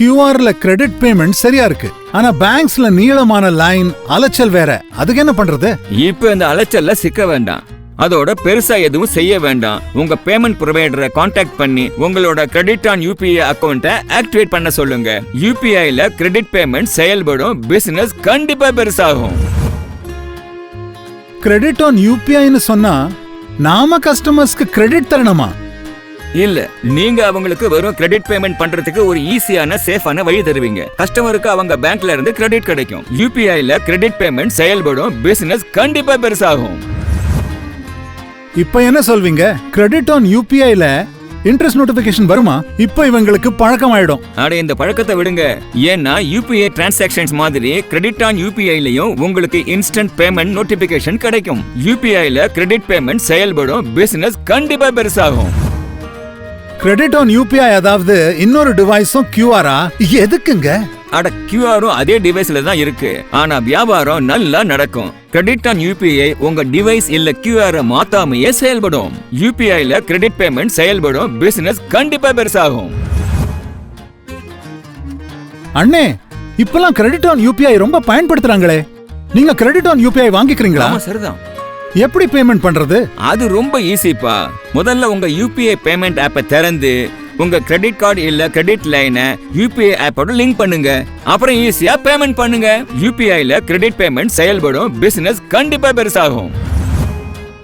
கியூஆர்ல credit payment சரியா இருக்கு. ஆனா பேங்க்ஸ்ல நீளமான லைன் அலைச்சல் வேற. அதுக்கு என்ன பண்றது? இப்போ இந்த அலைச்சல்ல சிக்க வேண்டாம். அதோட பெருசா எதுவும் செய்ய வேண்டாம். உங்க பேமெண்ட் ப்ரொவைடரை காண்டாக்ட் பண்ணி உங்களோட கிரெடிட் ஆன் யூபிஐ அக்கவுண்ட்டை ஆக்டிவேட் பண்ண சொல்லுங்க. யூபிஐல கிரெடிட் பேமெண்ட் செயல்படும். பிசினஸ் கண்டிப்பா பெருசாகும். கிரெடிட் ஆன் யூபிஐன்னு சொன்னா நாம கஸ்டமர்ஸ்க்கு கிரெடிட் தரணுமா? இல்ல நீங்க அவங்களுக்கு வெறும் கிரெடிட் பேமெண்ட் பண்றதுக்கு ஒரு ஈஸியான சேஃபான வழி தருவீங்க. கஸ்டமருக்கு அவங்க பேங்க்ல இருந்து கிரெடிட் கிடைக்கும். யூபிஐல கிரெடிட் பேமெண்ட் செயல்படும் பிசினஸ் கண்டிப்பா பெருசாகும். இப்ப என்ன சொல்வீங்க? கிரெடிட் ஆன் யூபிஐல இன்ட்ரெஸ்ட் நோட்டிபிகேஷன் வருமா? இப்ப இவங்களுக்கு பழக்கம் ஆயிடும் அட இந்த பழக்கத்தை விடுங்க. ஏன்னா யூபிஐ டிரான்சாக்ஷன்ஸ் மாதிரி கிரெடிட் ஆன் யூபிஐலயும் உங்களுக்கு இன்ஸ்டன்ட் பேமெண்ட் நோட்டிபிகேஷன் கிடைக்கும். யூபிஐல கிரெடிட் பேமெண்ட் செயல்படும் பிசினஸ் கண்டிப்பா பெருசாகும். கிரெடிட் ஆன் யூபிஐ அதாவது இன்னொரு டிவைஸும் கியூஆரா எதுக்குங்க? அட கியூஆரும் அதே டிவைஸ்ல தான் இருக்கு. ஆனா வியாபாரம் நல்லா நடக்கும். கிரெடிட் ஆன் யூபிஐ உங்க டிவைஸ் இல்ல கியூஆர் மாத்தாமையே செயல்படும். யூபிஐல கிரெடிட் பேமெண்ட் செயல்படும். பிசினஸ் கண்டிப்பா பெருசாகும். அண்ணே இப்பெல்லாம் கிரெடிட் ஆன் யூபிஐ ரொம்ப பயன்படுத்துறாங்களே. நீங்க கிரெடிட் ஆன் யூபிஐ வாங்கிக்கிறீங்களா? ஆமா சரிதான். எப்படி பேமெண்ட் பண்றது? அது ரொம்ப ஈஸிப்பா முதல்ல உங்க யூபிஐ பேமெண்ட் ஆப்பை திறந்து உங்க கிரெடிட் கார்டு இல்ல கிரெடிட் லைனை யூபிஐ ஆப்போட லிங்க் பண்ணுங்க. அப்புறம் ஈஸியா பேமெண்ட் பண்ணுங்க. யூபிஐல கிரெடிட் பேமெண்ட் செயல்படும் பிசினஸ் கண்டிப்பா பெருசாகும்.